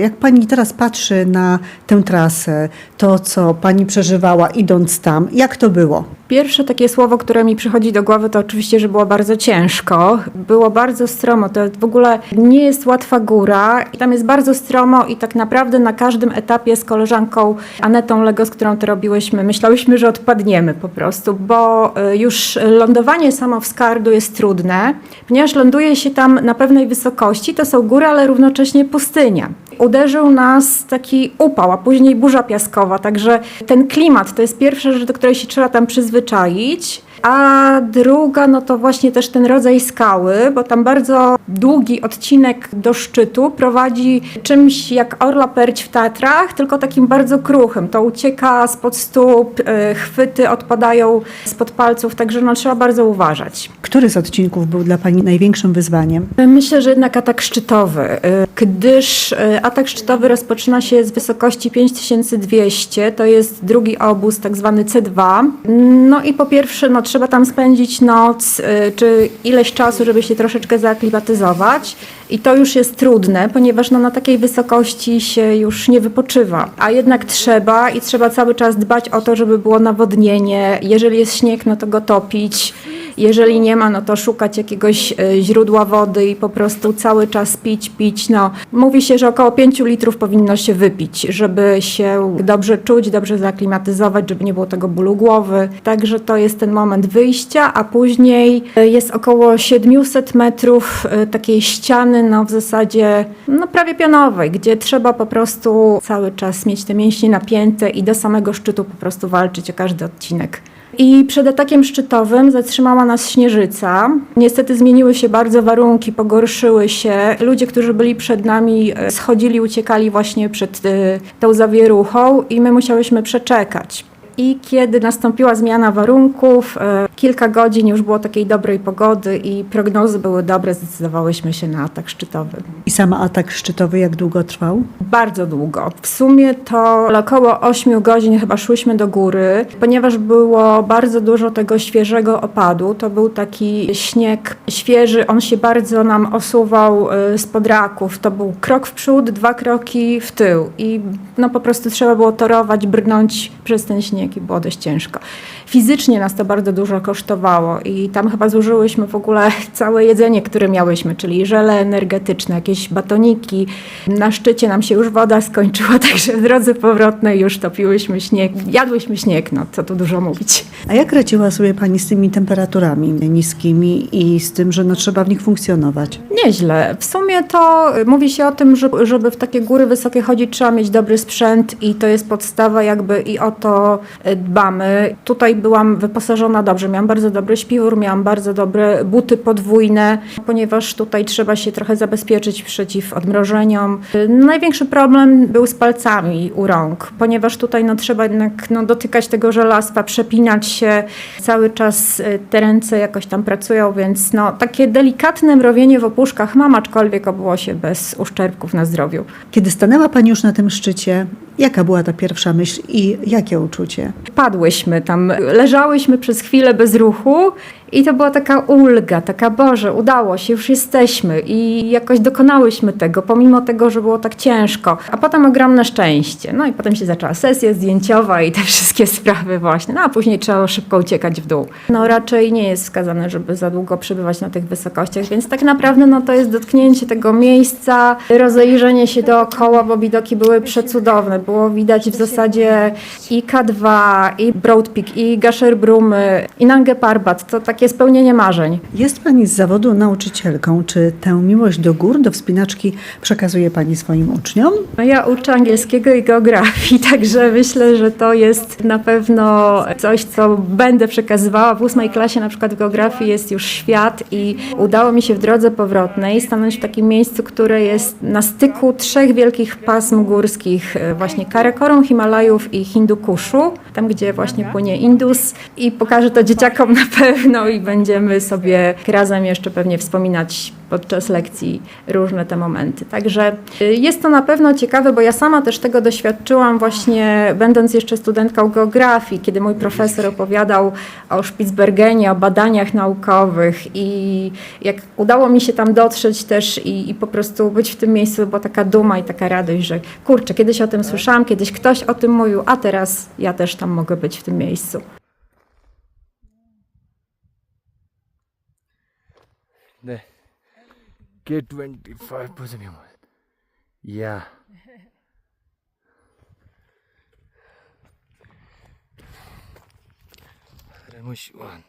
Jak pani teraz patrzy na tę trasę, to co pani przeżywała idąc tam, jak to było? Pierwsze takie słowo, które mi przychodzi do głowy, to oczywiście, że było bardzo ciężko. Było bardzo stromo. To w ogóle nie jest łatwa góra. Tam jest bardzo stromo i tak naprawdę na każdym etapie z koleżanką Anetą Legos, którą to robiłyśmy, myślałyśmy, że odpadniemy po prostu, bo y, już lądowanie samo w Skardu jest trudne, ponieważ ląduje się tam na pewnej wysokości. To są góry, ale równocześnie pustynia. Uderzył nas taki upał, a później burza piaskowa, także ten klimat to jest pierwsza rzecz, do której się trzeba tam przyzwyczaić. A druga, no to właśnie też ten rodzaj skały, bo tam bardzo długi odcinek do szczytu prowadzi czymś jak Orla Perć w Tatrach, tylko takim bardzo kruchym. To ucieka spod stóp, y, chwyty odpadają spod palców, także no trzeba bardzo uważać. Który z odcinków był dla pani największym wyzwaniem? Myślę, że jednak atak szczytowy, y, gdyż y, atak szczytowy rozpoczyna się z wysokości 5200, to jest drugi obóz, tak zwany C2. No i po pierwsze, no, trzeba tam spędzić noc, y, czy ileś czasu, żeby się troszeczkę zaaklimatyzować. I to już jest trudne, ponieważ no, na takiej wysokości się już nie wypoczywa. A jednak trzeba i trzeba cały czas dbać o to, żeby było nawodnienie. Jeżeli jest śnieg, no to go topić. Jeżeli nie ma, no to szukać jakiegoś e, źródła wody i po prostu cały czas pić, pić. No, mówi się, że około 5 litrów powinno się wypić, żeby się dobrze czuć, dobrze zaklimatyzować, żeby nie było tego bólu głowy. Także to jest ten moment wyjścia, a później e, jest około 700 metrów e, takiej ściany, no w zasadzie no prawie pionowej, gdzie trzeba po prostu cały czas mieć te mięśnie napięte i do samego szczytu po prostu walczyć o każdy odcinek. I przed atakiem szczytowym zatrzymała nas śnieżyca. Niestety zmieniły się bardzo warunki, pogorszyły się. Ludzie, którzy byli przed nami, e, schodzili, uciekali właśnie przed e, tą zawieruchą i my musiałyśmy przeczekać. I kiedy nastąpiła zmiana warunków, e, kilka godzin już było takiej dobrej pogody i prognozy były dobre, zdecydowałyśmy się na atak szczytowy. I sam atak szczytowy jak długo trwał? Bardzo długo. W sumie to około 8 godzin chyba szłyśmy do góry, ponieważ było bardzo dużo tego świeżego opadu. To był taki śnieg świeży, on się bardzo nam osuwał y, spod raków. To był krok w przód, dwa kroki w tył i no po prostu trzeba było torować, brnąć przez ten śnieg i było dość ciężko. Fizycznie nas to bardzo dużo kosztowało i tam chyba zużyłyśmy w ogóle całe jedzenie, które miałyśmy, czyli żele energetyczne, jakieś batoniki. Na szczycie nam się już woda skończyła, także w drodze powrotnej już topiłyśmy śnieg, jadłyśmy śnieg, no co tu dużo mówić. A jak radziła sobie pani z tymi temperaturami niskimi i z tym, że no, trzeba w nich funkcjonować? Nieźle. W sumie to y, mówi się o tym, że żeby w takie góry wysokie chodzić, trzeba mieć dobry sprzęt i to jest podstawa jakby i o to dbamy. Tutaj byłam wyposażona dobrze, miałam bardzo dobry śpiwór, miałam bardzo dobre buty podwójne, ponieważ tutaj trzeba się trochę zabezpieczyć przeciw odmrożeniom. Y, Największy problem był z palcami u rąk, ponieważ tutaj no, trzeba jednak no, dotykać tego żelastwa, przepinać się, cały czas y, te ręce jakoś tam pracują, więc no, takie delikatne mrowienie w opuszkach mam, aczkolwiek obyło się bez uszczerbków na zdrowiu. Kiedy stanęła pani już na tym szczycie, jaka była ta pierwsza myśl i jakie uczucie? Padłyśmy tam, leżałyśmy przez chwilę bez ruchu i to była taka ulga, taka Boże, udało się, już jesteśmy i jakoś dokonałyśmy tego, pomimo tego, że było tak ciężko. A potem ogromne szczęście. No i potem się zaczęła sesja zdjęciowa i te wszystkie sprawy właśnie. No a później trzeba szybko uciekać w dół. No raczej nie jest wskazane, żeby za długo przebywać na tych wysokościach, więc tak naprawdę no to jest dotknięcie tego miejsca, rozejrzenie się dookoła, bo widoki były przecudowne. Było widać w zasadzie i K2, i Broad Peak, i Gasherbrumy, i Nangę Parbat. To takie spełnienie marzeń. Jest pani z zawodu nauczycielką. Czy tę miłość do gór, do wspinaczki przekazuje pani swoim uczniom? No ja uczę angielskiego i geografii, także myślę, że to jest na pewno coś, co będę przekazywała. W ósmej klasie na przykład w geografii jest już świat i udało mi się w drodze powrotnej stanąć w takim miejscu, które jest na styku trzech wielkich pasm górskich, e, właśnie Karakorum, Himalajów i Hindukuszu, tam gdzie właśnie płynie Indus i pokażę to dzieciakom na pewno No i będziemy sobie razem jeszcze pewnie wspominać podczas lekcji różne te momenty. Także y, jest to na pewno ciekawe, bo ja sama też tego doświadczyłam właśnie będąc jeszcze studentką geografii, kiedy mój profesor opowiadał o Spitsbergenie, o badaniach naukowych i jak udało mi się tam dotrzeć też i, i po prostu być w tym miejscu, była taka duma i taka radość, że kurczę, kiedyś o tym słyszałam, kiedyś ktoś o tym mówił, a teraz ja też tam mogę być w tym miejscu. the K25 person. Yeah. One.